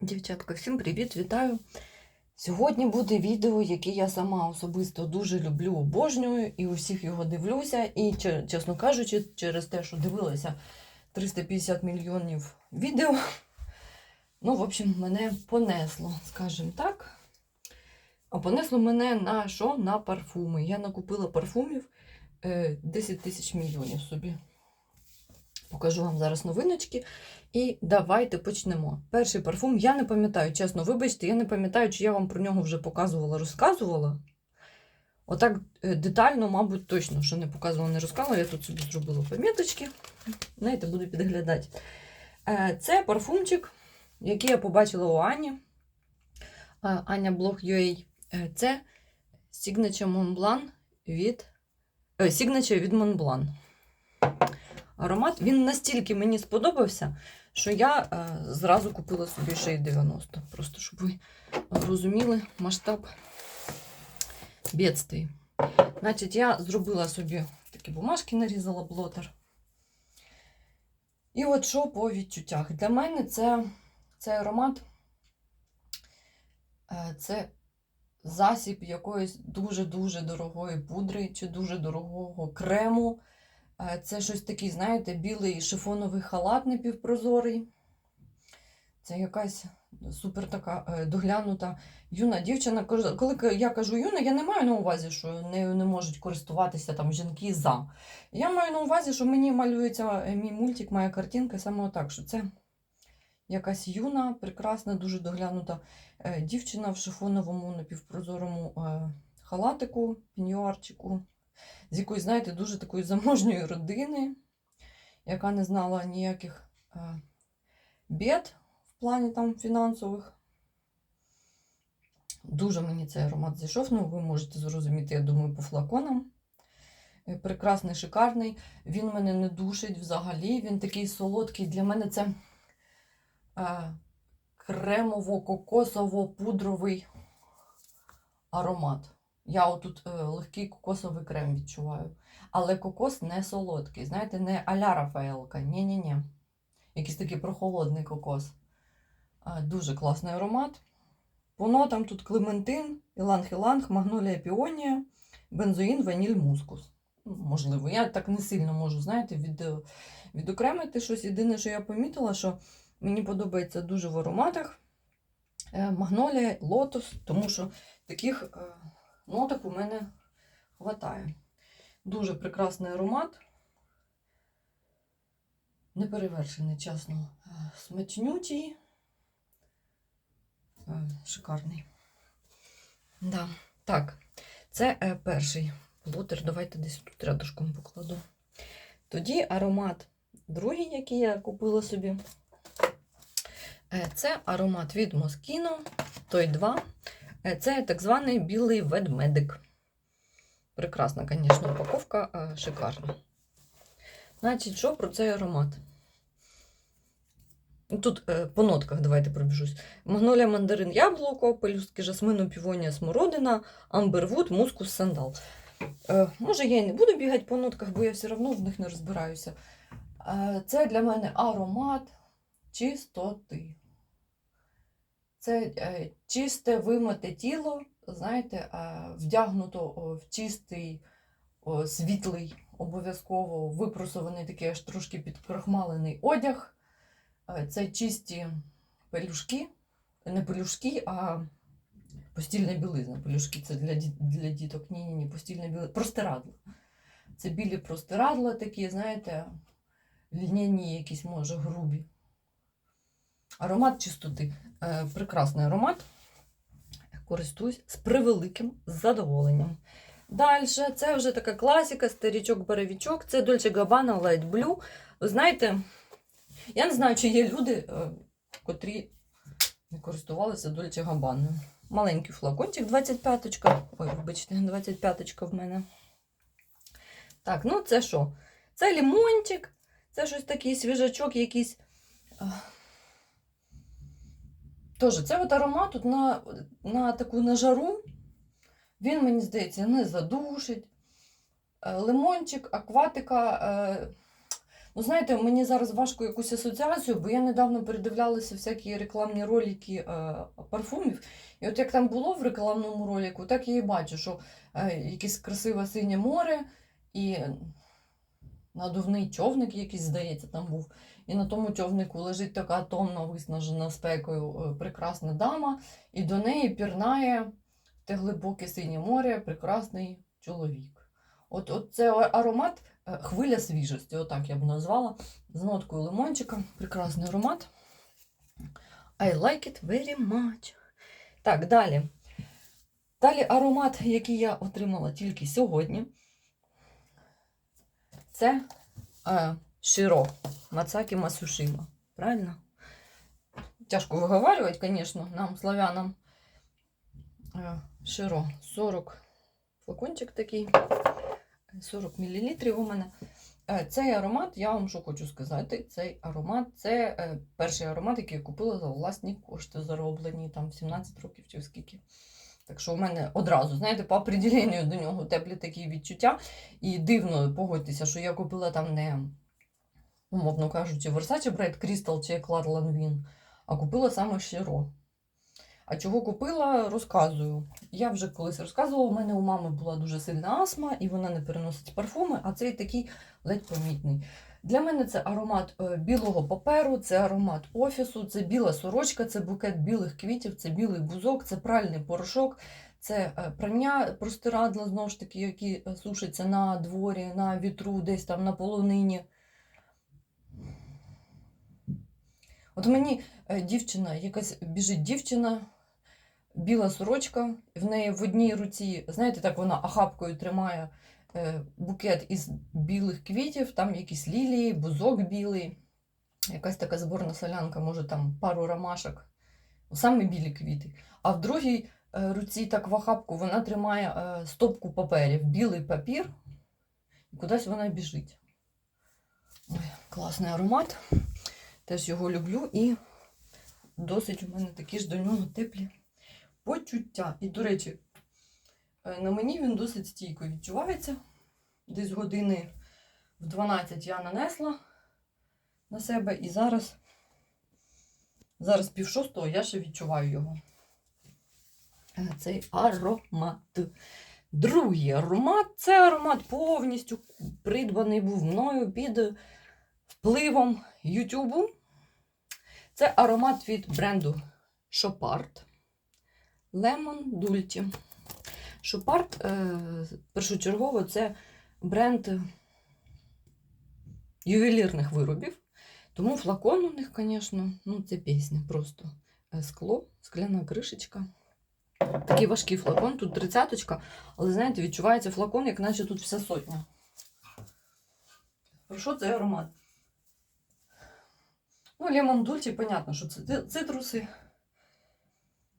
Дівчатка, всім привіт, вітаю! Сьогодні буде відео, яке я сама особисто дуже люблю, обожнюю, і усіх його дивлюся. І, чесно кажучи, через те, що дивилася 350 мільйонів відео, ну, в общем, мене понесло, скажімо так. А понесло мене на що? На парфуми. Я накупила парфумів е, 10 тисяч мільйонів собі. Покажу вам зараз новиночки. І давайте почнемо. Перший парфум я не пам'ятаю, чесно, вибачте, я не пам'ятаю, чи я вам про нього вже показувала, розказувала. Отак е, детально, мабуть, точно, що не показувала, не розказувала. Я тут собі зробила поміточки. Знаєте, буду підглядати. Е, Це парфумчик, який я побачила у Ані. Е, Аня Блог UA. Е, Це Signature Montblanc від Signature від Montblanc. Аромат він настільки мені сподобався, що я е, зразу купила собі ще й 90. Просто щоб ви розуміли масштаб бідствій. Значить, я зробила собі такі бумажки, нарізала блотер. І от що по відчуттях. Для мене це, цей аромат е, це засіб якоїсь дуже-дуже дорогої пудри чи дуже дорогого крему. Е, Це щось такий, знаєте, білий шифоновий халат напівпрозорий. Це якась супер така е, доглянута юна дівчина. Коли я кажу юна, я не маю на увазі, що нею не можуть користуватися там жінки за. Я маю на увазі, що мені малюється е, мій мультик, моя картинка саме отак, що це якась юна, прекрасна, дуже доглянута дівчина в шифоновому напівпрозорому халатику, піньюарчику з якоїсь, знаєте, дуже такої заможньої родини, яка не знала ніяких е, бід в плані там фінансових. Дуже мені цей аромат зайшов, ну ви можете зрозуміти, я думаю, по флаконам. Е, Прекрасний, шикарний. Він мене не душить взагалі. Він такий солодкий. Для мене це е, кремово-кокосово-пудровий аромат. Я отут е, легкий кокосовий крем відчуваю. Але кокос не солодкий. Знаєте, не аля Рафаелка. Ні-ні-ні. Якийсь такий прохолодний кокос. Е, дуже класний аромат. По нотам тут клементин, іланг-іланг, магнолія піонія, бензоїн, ваніль, мускус. Ну, Можливо, я так не сильно можу, знаєте, від, е, відокремити щось. Єдине, що я помітила, що мені подобається дуже в ароматах магнолія, лотос, тому що таких. Е, Ноток у мене хватає. Дуже прекрасний аромат. Неперевершений, чесно. Е, Смачнючий. Е, Шикарний. Да. Так, це е, перший блотер. Давайте десь тут рядышком покладу. Тоді аромат другий, який я купила собі. Це аромат від Moschino, той 2. Е, Це так званий білий ведмедик. Прекрасна, звісно, упаковка шикарна. Значить, що про цей аромат? Тут е, по нотках давайте пробіжусь. Магнолія, мандарин, яблуко, пелюстки жасмину, півонія, смородина, амбервуд, мускус, сандал. Е, може, я і не буду бігати по нотках, бо я все одно в них не розбираюся. Це для мене аромат чистоти. Це е, чисте вимите тіло, знаєте, вдягнуто в чистий, світлий, обов'язково випросований такий аж трошки підкрахмалений одяг. Е, це чисті пелюшки, не пелюшки, а постільна білизна. Пелюшки це для, для діток. Ні, ні, ні, постільна білизна. Простирадла. Це білі простирадла такі, знаєте, льняні якісь, може, грубі. Аромат чистоти. Е, прекрасний аромат. Користуюсь з превеликим задоволенням. Далі, це вже така класика, старічок-баревічок. Це Dolce Gabbana Light Blue. Знаєте, я не знаю, чи є люди, е, котрі не користувалися Dolce Gabbana. Маленький флакончик, 25-ка. Ой, вибачте, 25-ка в мене. Так, ну це що? Це лімончик, це щось такий свіжачок, якийсь. Тож, це от аромат тут на, на таку на жару. Він, мені здається, не задушить. Е, Лимончик, акватика. е, Ну, знаєте, мені зараз важко якусь асоціацію, бо я недавно передивлялася всякі рекламні ролики е, парфумів. І от як там було в рекламному ролику, так я і бачу, що якесь красиве синє море і надувний човник якийсь, здається, там був. І на тому човнику лежить така томно виснажена спекою е, прекрасна дама, і до неї пірнає те глибоке синє море прекрасний чоловік. От, от це аромат е, хвиля свіжості, отак я б назвала, з ноткою лимончика. Прекрасний аромат. I like it very much. Так, далі. Далі аромат, який я отримала тільки сьогодні. Це е, Широ Мацакі Масушима. Правильно? Тяжко виговарювати, звісно, нам, славянам. Широ 40 флакончик такий. 40 мл у мене. Е, Цей аромат, я вам що хочу сказати, цей аромат це е, перший аромат, який я купила за власні кошти, зароблені там в 17 років чи скільки. Так що у мене одразу, знаєте, по определенню до нього теплі такі відчуття. І дивно погодьтеся, що я купила там не, умовно кажучи, Versace Bright Crystal чи Eclat Lanvin, а купила саме Широ. А чого купила, розказую. Я вже колись розказувала, у мене у мами була дуже сильна астма, і вона не переносить парфуми, а цей такий ледь помітний. Для мене це аромат е, білого паперу, це аромат офісу, це біла сорочка, це букет білих квітів, це білий бузок, це пральний порошок, це е, прання простирадла, знову ж таки, які е, сушаться на дворі, на вітру, десь там на полонині. От мені е, дівчина, якась біжить дівчина, біла сорочка, в неї в одній руці, знаєте, так вона охапкою тримає е, букет із білих квітів, там якісь лілії, бузок білий, якась така зборна солянка, може там пару ромашок, саме білі квіти. А в другій е, руці, так в охапку, вона тримає стопку паперів, білий папір, і кудись вона біжить. Ой, класний аромат. Теж його люблю і досить у мене такі ж до нього теплі почуття. І, до речі, е, на мені він досить стійко відчувається. Десь години в 12 я нанесла на себе, і зараз, зараз пів шостого я ще відчуваю його. Цей аромат. Другий аромат це аромат повністю придбаний був мною під впливом Ютубу. Це аромат від бренду Lemon Dulce. Chopard, е, першочергово, це бренд ювелірних виробів. Тому флакон у них, звісно, ну це пісня просто. Е, Скло, скляна кришечка. Такий важкий флакон, тут тридцяточка, але знаєте, відчувається флакон, як наче тут вся сотня. Про що цей аромат? Ну, лемон дульче, понятно, що це цитруси.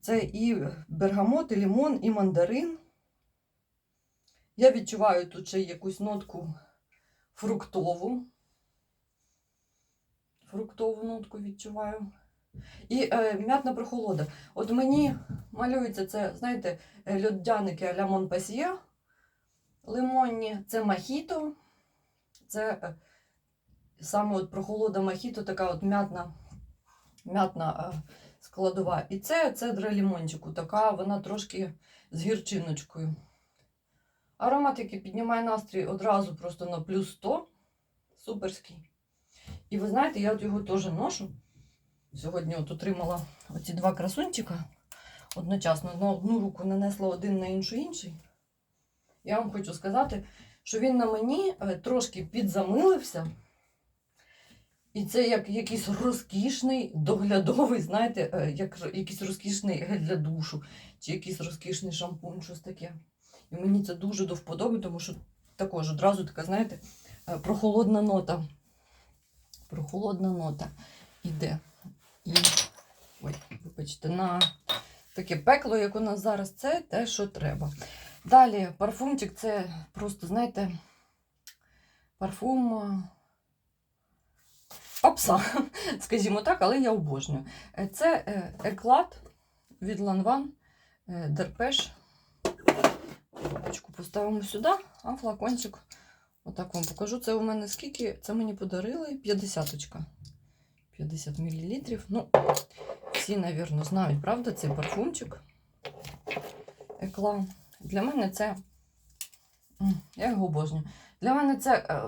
Це і бергамот, і лимон, і мандарин. Я відчуваю тут ще якусь нотку фруктову. Фруктову нотку відчуваю. І е, м'ятна прохолода. От мені малюється це, знаєте, е, льодяники а-ля лимонні, це махіто. Це е, саме от прохолода мохіто, така от м'ятна, м'ятна е, складова. І це цедра лімончику, така вона трошки з гірчиночкою. Аромат, який піднімає настрій одразу просто на плюс 100. Суперський. І ви знаєте, я от його теж ношу. Сьогодні от отримала оці два красунчика одночасно. На одну руку нанесла один, на іншу інший. Я вам хочу сказати, що він на мені е, трошки підзамилився. І це як якийсь розкішний доглядовий, знаєте, е, як якийсь розкішний гель для душу, чи якийсь розкішний шампунь, щось таке. І мені це дуже до вподоби, тому що також одразу така, знаєте, е, прохолодна нота. Прохолодна нота іде. І, ой, вибачте, на таке пекло, як у нас зараз, це те, що треба. Далі парфумчик це просто, знаєте, парфум попса, скажімо так, але я обожнюю. Е, Це е, еклад від Ланван Дерпеш. Коробочку поставимо сюди, а флакончик Отак вам покажу. Це у мене скільки? Це мені подарили 50 50 мл. Ну, всі, мабуть, знають, правда, цей парфумчик. Екла. Для мене це. Я його обожнюю. Для мене це, е,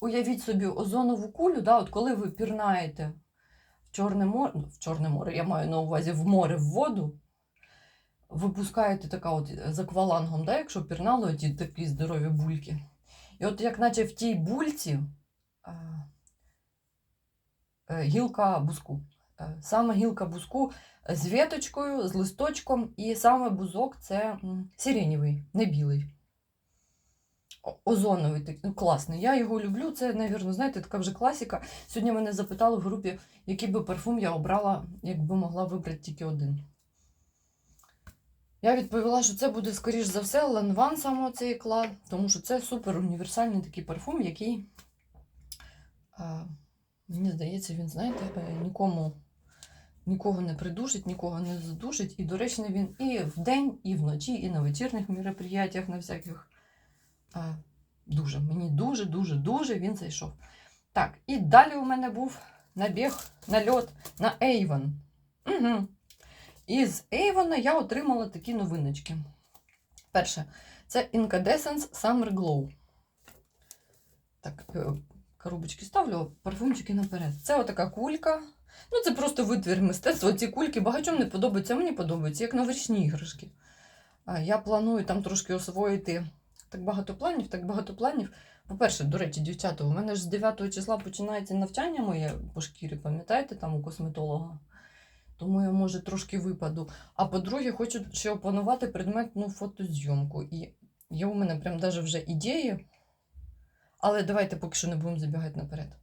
уявіть собі, озонову кулю, да, от коли ви пірнаєте в Чорне море, ну, в Чорне море, я маю на увазі в море, в воду, випускаєте така от е, з аквалангом, да, якщо пірнали ті такі здорові бульки. І от як наче в тій бульці е, е, гілка бузку. Саме гілка бузку з віточкою, з листочком, і саме бузок це м, сиренєвий, не білий. Озоновий, так- ну, класний. Я його люблю. Це, мабуть, знаєте, така вже класика. Сьогодні мене запитали в групі, який би парфум я обрала, якби могла вибрати тільки один. Я відповіла, що це буде, скоріш за все, Ланван саме цей клад, тому що це супер універсальний такий парфум, який, а, мені здається, він, знаєте, нікому, нікого не придушить, нікого не задушить. І доречний він і вдень, і вночі, і на вечірніх мероприятиях, на всяких. А, дуже, мені дуже, дуже, дуже він зайшов. Так, і далі у мене був набіг, нальот на Avon. Угу. І з Avon я отримала такі новиночки. Перше, це Incandescence Summer Glow. Так, е, коробочки ставлю, парфумчики наперед. Це отака кулька. Ну, це просто витвір мистецтва. Ці кульки багатьом не подобаються, мені подобаються, як новорічні іграшки. Я планую там трошки освоїти так багато планів, так багато планів. По-перше, до речі, дівчата, у мене ж з 9 числа починається навчання моє по шкірі, пам'ятаєте, там у косметолога. Тому я, може, трошки випаду. А по-друге, хочу ще опанувати предметну фотозйомку. І є у мене прям даже вже ідеї. Але давайте поки що не будемо забігати наперед.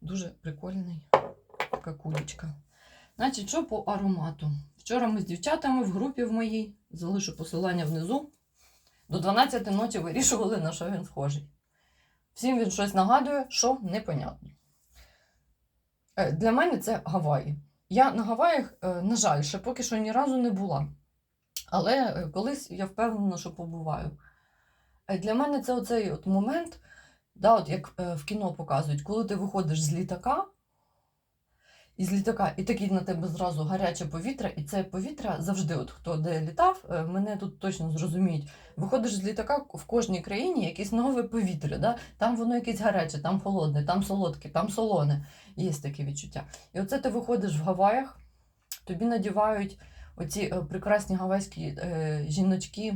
Дуже прикольний така кулечка. Значить, що по аромату? Вчора ми з дівчатами в групі в моїй, залишу посилання внизу, до 12 ночі вирішували, на що він схожий. Всім він щось нагадує, що непонятно. Е, Для мене це Гаваї. Я на Гаваях, е, на жаль, ще поки що ні разу не була. Але е, колись я впевнена, що побуваю. Для мене це оцей от момент, да, от як в кіно показують, коли ти виходиш з літака, із літака, і такий на тебе зразу гаряче повітря, і це повітря завжди, от хто де літав, е, мене тут точно зрозуміють. Виходиш з літака в кожній країні якесь нове повітря. Да? Там воно якесь гаряче, там холодне, там солодке, там солоне. Є таке відчуття. І оце ти виходиш в Гаваях, тобі надівають оці е, прекрасні гавайські е, жіночки,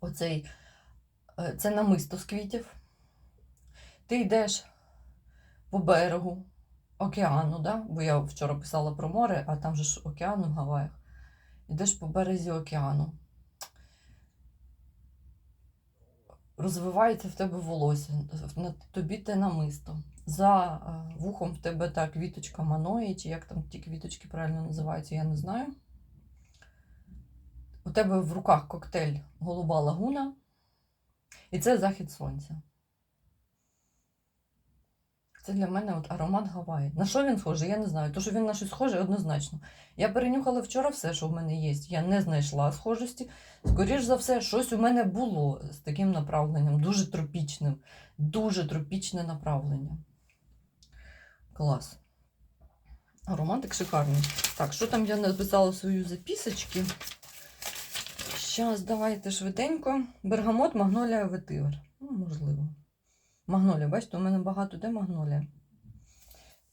оцей, е, це намисто з квітів. Ти йдеш по берегу океану, да? бо я вчора писала про море, а там же ж океан в Гаваях. Йдеш по березі океану. Розвивається в тебе волосся, тобі те намисто. За е, вухом в тебе та квіточка маної, чи як там ті квіточки правильно називаються, я не знаю. У тебе в руках коктейль Голуба лагуна. І це захід сонця. Це для мене от аромат Гаваї. На що він схожий? Я не знаю. То, що він на щось схожий, однозначно. Я перенюхала вчора все, що в мене є. Я не знайшла схожості. Скоріш за все, щось у мене було з таким направленням, дуже тропічним, дуже тропічне направлення. Клас. Ароматик шикарний. Так, що там я написала в свою записочки? Зараз давайте швиденько. Бергамот, магнолія, ветивер. Ну, можливо. Магнолія, бачите, у мене багато де магнолія.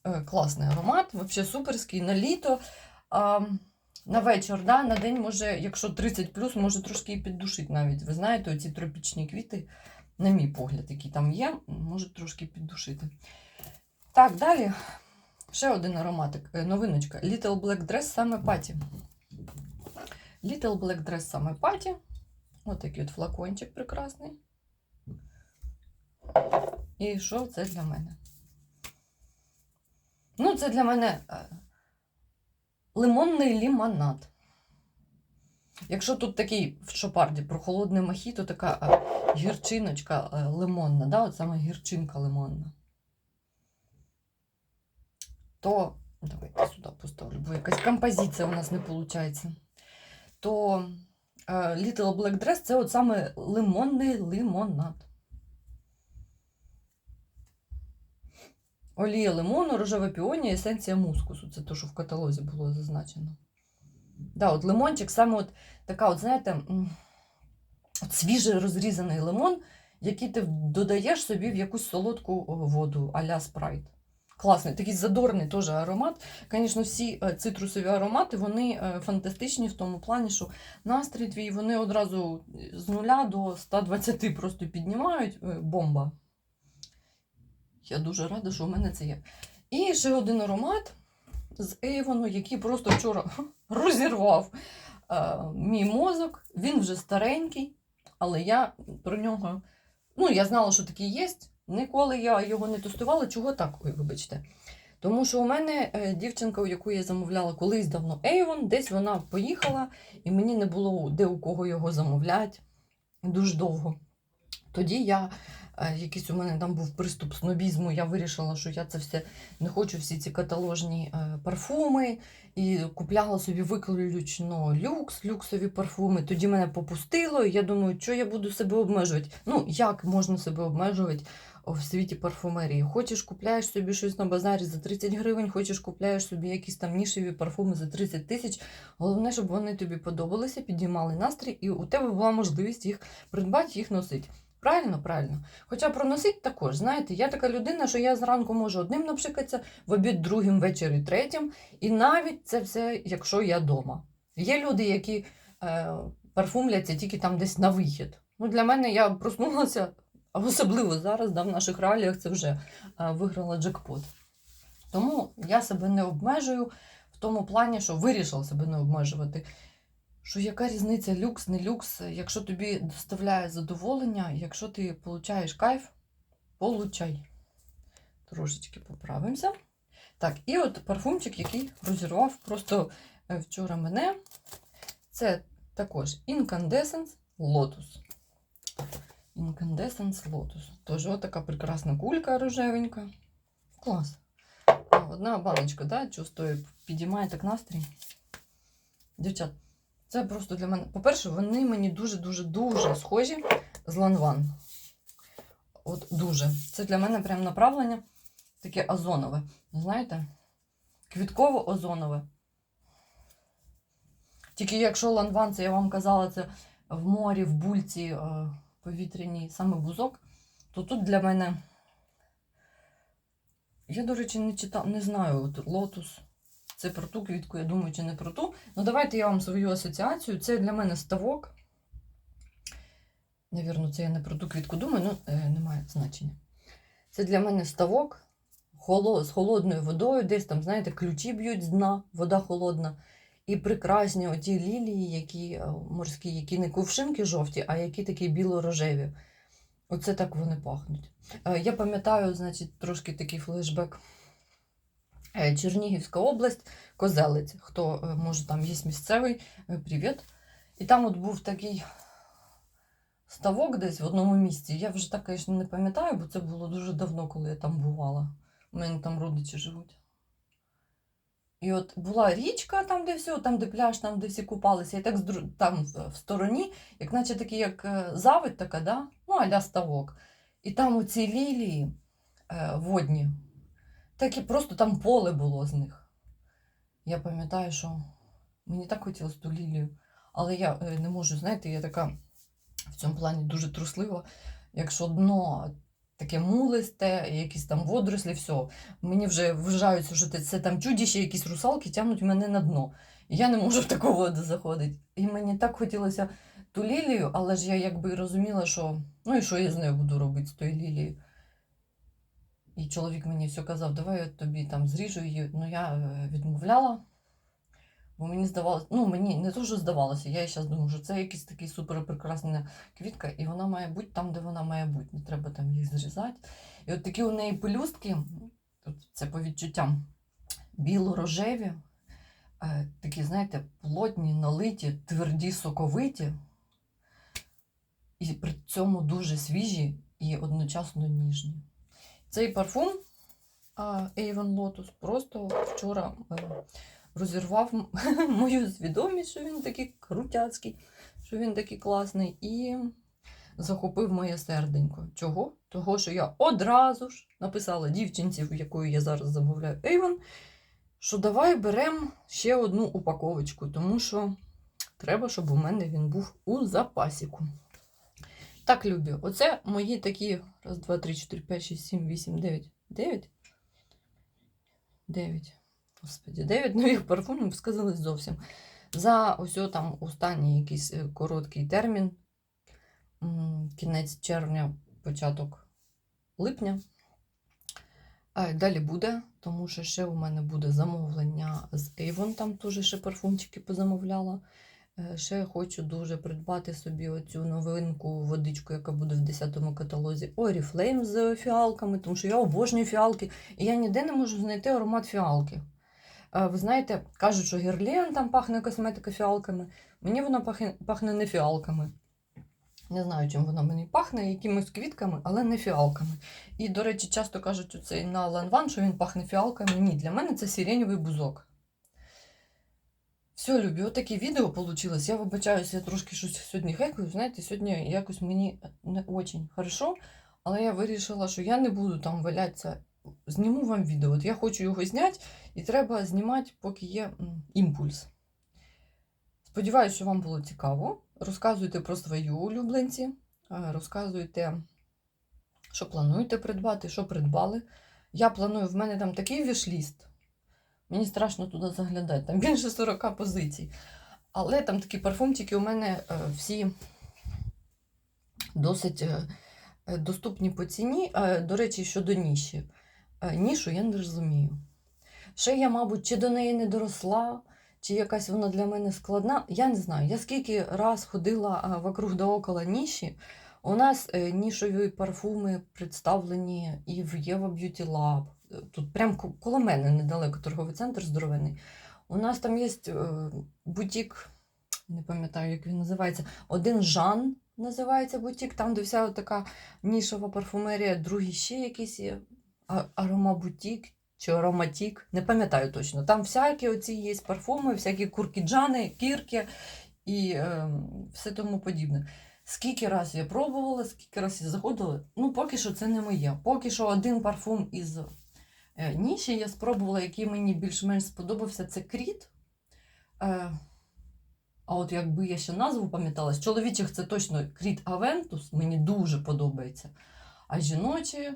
Е, класний аромат, взагалі суперський на літо. А, на вечір, да, на день може, якщо 30 плюс, може трошки і піддушить навіть. Ви знаєте, оці тропічні квіти, на мій погляд, які там є, можуть трошки піддушити. Так, далі. Ще один ароматик, е, новиночка. Little Black Dress саме паті. Little Black Dress саме паті. Ось такий от флакончик прекрасний. І що це для мене? Ну, це для мене е, лимонний лімонад. Якщо тут такий в шопарді про холодне мохіто, така е, гірчиночка е, лимонна, да? от саме гірчинка лимонна, то давайте сюди поставлю, бо якась композиція у нас не виходить. То Little Black Dress це от саме лимонний лимонад. Олія лимону, рожева піонія, есенція мускусу. Це те, що в каталозі було зазначено. Да, от лимончик, саме от така, от, знаєте, от свіжий розрізаний лимон, який ти додаєш собі в якусь солодку воду а-ля спрайт. Класний, такий задорний теж аромат. Звісно, всі е, цитрусові аромати вони е, фантастичні в тому плані, що настрій твій вони одразу з нуля до 120 просто піднімають. Е, Бомба. Я дуже рада, що у мене це є. І ще один аромат з Ейвону, який просто вчора розірвав е, мій мозок. Він вже старенький, але я про нього. Ну, я знала, що такий є. Ніколи я його не тестувала. Чого так? Ой, вибачте. Тому що у мене е, дівчинка, у яку я замовляла колись давно Avon, десь вона поїхала, і мені не було де у кого його замовляти дуже довго. Тоді я, е, якийсь у мене там був приступ снобізму, я вирішила, що я це все не хочу всі ці каталожні е, парфуми, і купляла собі виключно люкс, люксові парфуми. Тоді мене попустило, і я думаю, що я буду себе обмежувати. Ну, як можна себе обмежувати в світі парфумерії? Хочеш, купляєш собі щось на базарі за 30 гривень, хочеш, купляєш собі якісь там нішеві парфуми за 30 тисяч. Головне, щоб вони тобі подобалися, підіймали настрій, і у тебе була можливість їх придбати, їх носити. Правильно, правильно. Хоча проносить також, знаєте, я така людина, що я зранку можу одним напшикатися, в обід другим, ввечері третім. І навіть це все, якщо я вдома. Є люди, які е, парфумляться тільки там десь на вихід. Ну, для мене я проснулася, особливо зараз, да, в наших реаліях це вже е, виграла джекпот. Тому я себе не обмежую в тому плані, що вирішила себе не обмежувати. Що яка різниця люкс, не люкс, якщо тобі доставляє задоволення, якщо ти получаєш кайф, получай. Трошечки поправимося. Так, і от парфумчик, який розірвав просто е, вчора мене. Це також Incandescence Lotus. Incandescence Lotus. Тож така прекрасна кулька рожевенька. Клас. Одна баночка, да, чувствую, підіймає так настрій. Дівчат, це просто для мене. По-перше, вони мені дуже-дуже-дуже схожі з Ланван. От дуже. Це для мене прям направлення таке озонове. Знаєте? Квітково-озонове. Тільки якщо ланван, це я вам казала, це в морі, в бульці е, повітряній, саме бузок, то тут для мене. Я, до речі, не читав, не знаю, от лотус. Це про ту квітку, я думаю, чи не про ту. Ну, давайте я вам свою асоціацію. Це для мене ставок. Навірно, це я не про ту квітку думаю, ну е, немає значення. Це для мене ставок з холодною водою, десь там, знаєте, ключі б'ють з дна, вода холодна. І прекрасні оті лілії, які е, морські, які не кувшинки жовті, а які такі біло-рожеві. Оце так вони пахнуть. Е, Я пам'ятаю, значить, трошки такий флешбек. Е, Чернігівська область, Козелець. Хто е, може там є місцевий, е, привіт. І там от був такий ставок десь в одному місці. Я вже так, звісно, не пам'ятаю, бо це було дуже давно, коли я там бувала. У мене там родичі живуть. І от була річка, там, де все, там, де пляж, там, де всі купалися, і так там в стороні, як наче такий, як заводь така, да? ну, аля ставок. І там оці лілії водні, так і просто там поле було з них. Я пам'ятаю, що мені так хотілося ту лілію, але я е, не можу, знаєте, я така в цьому плані дуже труслива. Якщо дно таке мулисте, якісь там водорослі, все, мені вже вважаються, що це, там чудіші, якісь русалки тягнуть мене на дно. Я не можу в таку воду заходити. І мені так хотілося ту лілію, але ж я якби розуміла, що ну і що я з нею буду робити з тою лілією. І чоловік мені все казав, давай я тобі там зріжу її. Ну я е, відмовляла. Бо мені здавалося, ну мені не що здавалося, я зараз думаю, що це якийсь такий супер прекрасна квітка, і вона має бути там, де вона має бути. Не треба там їх зрізати. І от такі у неї пелюстки, це по відчуттям, біло-рожеві, е, такі, знаєте, плотні, налиті, тверді, соковиті, і при цьому дуже свіжі і одночасно ніжні. Цей парфум Avon Lotus просто вчора е, розірвав мою свідомість, що він такий крутяцький, що він такий класний, і захопив моє серденько. Чого? Того, що я одразу ж написала дівчинці, в якої я зараз замовляю Avon, що давай беремо ще одну упаковочку, тому що треба, щоб у мене він був у запасіку. Так, любі, оце мої такі. Раз, два, три, чотири, п'ять, шість, сім, вісім, дев'ять. Дев'ять? Дев'ять. Господи, дев'ять нових парфумів сказали зовсім. За ось там останній якийсь е, короткий термін, кінець червня, початок липня. А далі буде, тому що ще у мене буде замовлення з Avon, там теж ще парфумчики позамовляла. Е, Ще хочу дуже придбати собі оцю новинку водичку, яка буде в 10-му каталозі Oriflame з фіалками, тому що я обожнюю фіалки, і я ніде не можу знайти аромат фіалки. Е, Ви знаєте, кажуть, що Герлен там пахне косметика фіалками. Мені вона пахне, пахне не фіалками. Не знаю, чим вона мені пахне, якимись квітками, але не фіалками. І, до речі, часто кажуть оцей на Ланван, що він пахне фіалками. Ні, для мене це сиренєвий бузок. Все, любі, отаке відео вийшло. Я вибачаюся, я трошки щось сьогодні хекаю. Знаєте, сьогодні якось мені не дуже хорошо, але я вирішила, що я не буду там валятися. Зніму вам відео. От я хочу його зняти, і треба знімати, поки є імпульс. Сподіваюся, що вам було цікаво. Розказуйте про свої улюбленці, е, розказуйте, що плануєте придбати, що придбали. Я планую, в мене там такий вішліст. Мені страшно туди заглядати, там більше 40 позицій. Але там такі парфумчики у мене е, всі досить е, е, доступні по ціні. До речі, щодо ніші. Нішу я не розумію. Ще я, мабуть, чи до неї не доросла, чи якась вона для мене складна. Я не знаю. Я скільки раз ходила вокруг да около ніші. У нас нішові парфуми представлені і в Єва Beauty Lab. Тут прямо коло мене недалеко торговий центр здоровений. У нас там є е, бутік, не пам'ятаю, як він називається. Один Жан називається бутік, там, де вся така нішова парфумерія, другий ще якийсь є аромабутік чи ароматік, не пам'ятаю точно. Там всякі оці є парфуми, всякі куркіджани, кірки і е, все тому подібне. Скільки раз я пробувала, скільки раз я заходила, ну поки що це не моє. Поки що один парфум із ніші я спробувала, який мені більш-менш сподобався, це кріт. Е, а от якби я ще назву пам'ятала, з чоловічих це точно кріт Авентус, мені дуже подобається. А жіночі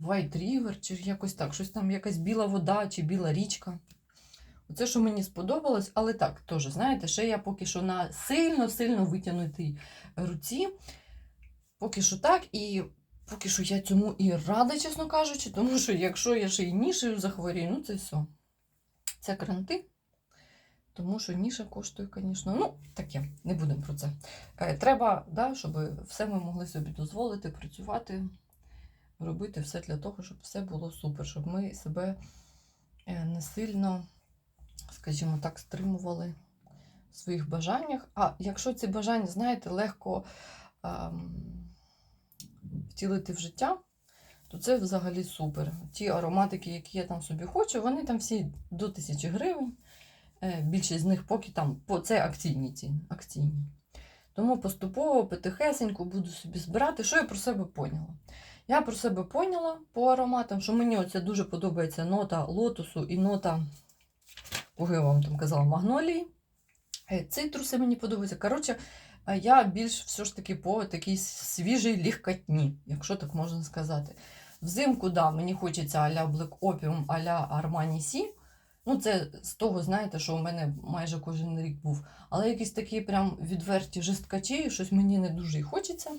White River, чи якось так, щось там якась біла вода чи біла річка. Оце, що мені сподобалось, але так, теж, знаєте, ще я поки що на сильно-сильно витягнутій руці. Поки що так, і поки що я цьому і рада, чесно кажучи, тому що якщо я ще й нішею захворію, ну це все. Це кранти. Тому що ніша коштує, звісно, ну, таке, не будемо про це. Е, треба, да, щоб все ми могли собі дозволити, працювати, робити все для того, щоб все було супер, щоб ми себе е, не сильно, скажімо так, стримували в своїх бажаннях. А якщо ці бажання, знаєте, легко ем, втілити в життя, то це взагалі супер. Ті ароматики, які я там собі хочу, вони там всі до тисячі гривень. Е, Більшість з них поки там по це акційні ціни. Акційні. Тому поступово, потихесеньку буду собі збирати. Що я про себе поняла? Я про себе поняла по ароматам, що мені оце дуже подобається нота лотосу і нота, кого я вам там казала, магнолії. Е, Цитруси мені подобаються. Коротше, я більш все ж таки по такій свіжій легкотні, якщо так можна сказати. Взимку, да, мені хочеться а-ля Black Opium, а-ля Armani C. Ну, це з того, знаєте, що у мене майже кожен рік був. Але якісь такі прям відверті жесткачі, щось мені не дуже хочеться.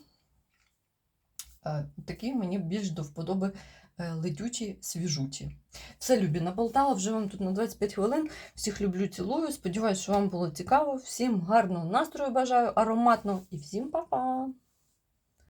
Е, Такі мені більш до вподоби е, летючі, свіжучі. Все, любі, наболтала вже вам тут на 25 хвилин. Всіх люблю, цілую. Сподіваюсь, що вам було цікаво. Всім гарного настрою бажаю, ароматного і всім па-па!